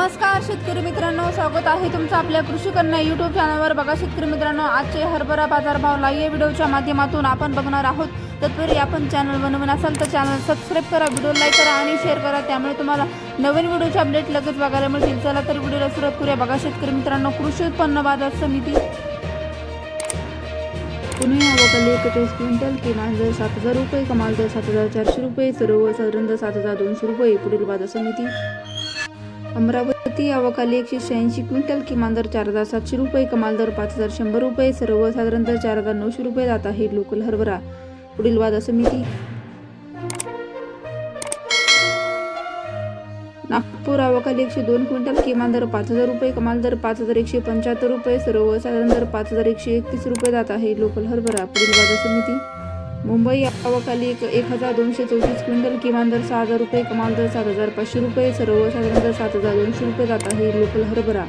नमस्कार शेतकरी मित्रांनो. स्वागत आहे तुमचं आपल्या कृषी कन्या युट्यूब चॅनलवर बघा शेतकरी मित्रांनो आजचे हरभरा बाजारभाव लाईव्ह व्हिडिओच्या माध्यमातून आपण बघणार आहोत. तत्पूर्वी आपण चॅनल बनवून असाल तर चॅनल सबस्क्राईब करा व्हिडिओ लाईक करा आणि शेअर करा. त्यामुळे तुम्हाला नवीन व्हिडिओचे अपडेट लगेच बघायला मिळतील. चला तर व्हिडिओला सुरुवात करूया. बघा शेतकरी मित्रांनो कृषी उत्पन्न बाजार समिती. पुणे आवाकाली एकेचाळीस क्विंटल किमान दर सात हजार रुपये कमाल दर सात हजार चारशे रुपये सर्वसाधारण दर सात हजार दोनशे रुपये पुढील बाजार समिती. अमरावती अवकाली एकशे शहाऐंशी क्विंटल किमान दर चार हजार सातशे रुपये कमाल दर पाच हजार शंभर रुपये सर्वसाधारण दर चार हजार नऊशे रुपये. जात आहे लोकल हरभरा. पुढील बाजार समिती नागपूर अवकाली एकशे दोन क्विंटल किमान दर पाच हजार रुपये कमाल दर पाच हजार एकशे पंच्याहत्तर रुपये सर्वसाधारण दर पाच हजार एकशे एकतीस रुपये. जात आहे लोकल हरभरा. पुढील बाजार समिती मुंबई आवाखाली एक एक हजार दोनशे चौतीस क्विंटल किमान दर सहा हजार रुपये कमाल दर सात हजार पाचशे रुपये सर्वसाधारण दर सात हजार दोनशे रुपये जात आहे. लोकल हरभरा